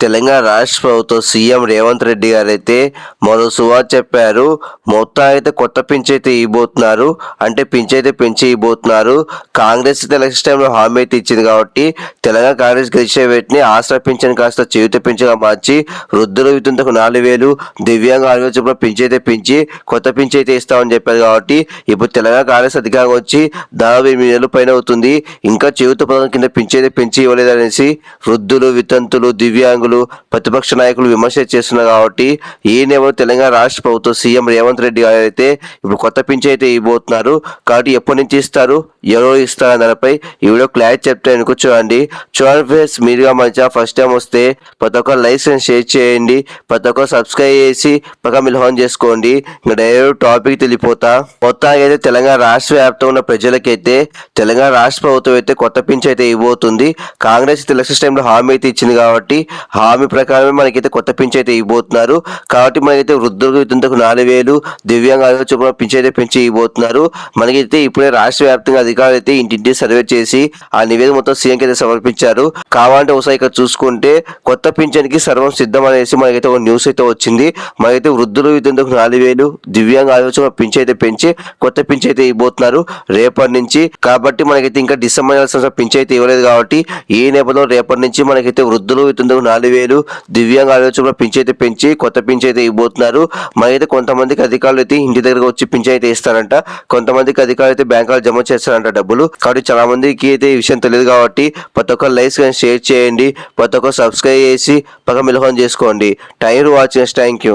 తెలంగాణ రాష్ట్ర ప్రభుత్వం సీఎం రేవంత్ రెడ్డి గారు అయితే మరో సువార్ చెప్పారు మొత్తం అయితే కొత్త పింఛైతే అయితే ఇవ్వబోతున్నారు అంటే పింఛైతే అయితే పెంచి ఇవ్వబోతున్నారు. కాంగ్రెస్ అయితే ఎలక్షన్ టైంలో హామీ అయితే ఇచ్చింది కాబట్టి తెలంగాణ కాంగ్రెస్ గెలిచే వీటిని ఆసరా పింఛన్ కాస్త చేయుత పింఛగా మార్చి వృద్ధుల వితంతకు నాలుగు వేలు దివ్యాంగ ఆరోగ్య పింఛ్ పెంచి కొత్త పింఛైతే అయితే ఇస్తామని చెప్పారు కాబట్టి ఇప్పుడు తెలంగాణ కాంగ్రెస్ అధికారం వచ్చి దాదాపు ఎనిమిది నెలల పైన అవుతుంది. ఇంకా చేయుత పథకం కింద పింఛైతే పెంచి ఇవ్వలేదనేసి వృద్ధులు వితంతులు దివ్యాంగులు ప్రతిపక్ష నాయకులు విమర్శ చేస్తున్నారు కాబట్టి ఈ నేపథ్యంలో తెలంగాణ రాష్ట్ర ప్రభుత్వం సీఎం రేవంత్ రెడ్డి గారు అయితే ఇప్పుడు కొత్త పింఛన్ అయితే ఇవ్వబోతున్నారు. కాబట్టి ఎప్పటి నుంచి ఇస్తారు? ఎవరు ఇస్తారు దానిపై ఈ వీడియో క్లారిటీ చెప్తే అనుకో చూడండి చూడండి ఫ్రెండ్స్ మీరుగా మంచిగా ఫస్ట్ టైం వస్తే ప్రతి ఒక్క లైసెన్స్ షేర్ చేయండి. ప్రతి ఒక్క సబ్స్క్రైబ్ చేసి పక్క మిల్హోన్ చేసుకోండి. ఇంకా డైరెక్ట్ టాపిక్ తెలిపోతా. మొత్తానికి అయితే తెలంగాణ రాష్ట్ర వ్యాప్తంగా ఉన్న ప్రజలకైతే తెలంగాణ రాష్ట్ర ప్రభుత్వం అయితే కొత్త పింఛన్ అయితే ఇవ్వబోతుంది. కాంగ్రెస్ ఎలక్షన్ టైంలో హామీ అయితే ఇచ్చింది కాబట్టి హామీ ప్రకారమే మనకైతే కొత్త పింఛన్ అయితే ఇవ్వబోతున్నారు. కాబట్టి మనకైతే వృద్ధులకు వితంతకు నాలుగు వేలు దివ్యాంగ ఆరోగ్య చొప్పున పింఛన్ అయితే పెంచి ఇవ్వబోతున్నారు. మనకైతే ఇప్పుడే రాష్ట్ర వ్యాప్తంగా అధికారులు అయితే ఇంటింటి సర్వే చేసి ఆ నివేదిక మొత్తం సీఎం అయితే సమర్పించారు. కావాలంటే ఒకసారి ఇక్కడ చూసుకుంటే కొత్త పింఛన్కి సర్వం సిద్ధం అనేసి మనకైతే ఒక న్యూస్ అయితే వచ్చింది. మనకైతే వృద్ధులు వితంతకు నాలుగు వేలు దివ్యాంగ ఆలోచన పింఛన్ అయితే పెంచి కొత్త పింఛన్ అయితే ఇవ్వబోతున్నారు. రేపటి నుంచి కాబట్టి మనకైతే ఇంకా డిసెంబర్ నెల పింఛన్ అయితే ఇవ్వలేదు కాబట్టి ఈ నేపథ్యంలో రేపటి నుంచి మనకైతే వృద్ధులు వితంతకు నాలుగు వేలు దివ్యాంగ ఆలోచన పింఛన్ అయితే పెంచి కొత్త పింఛన్ అయితే ఇవ్వబోతున్నారు. మనకైతే కొంతమందికి అధికారులు అయితే ఇంటి దగ్గరకు వచ్చి పింఛన్ అయితే ఇస్తారంట. కొంతమందికి అధికారులు అయితే బ్యాంకులో జమ చేస్తారంట. డబ్బులు. కాబట్టి చాలా మందికి అయితే ఈ విషయం తెలియదు కాబట్టి ప్రతి ఒక్క లైక్స్ కానీ షేర్ చేయండి. ప్రతి ఒక్క సబ్స్క్రైబ్ చేసి పక్క మిలహం చేసుకోండి. Time watch thank you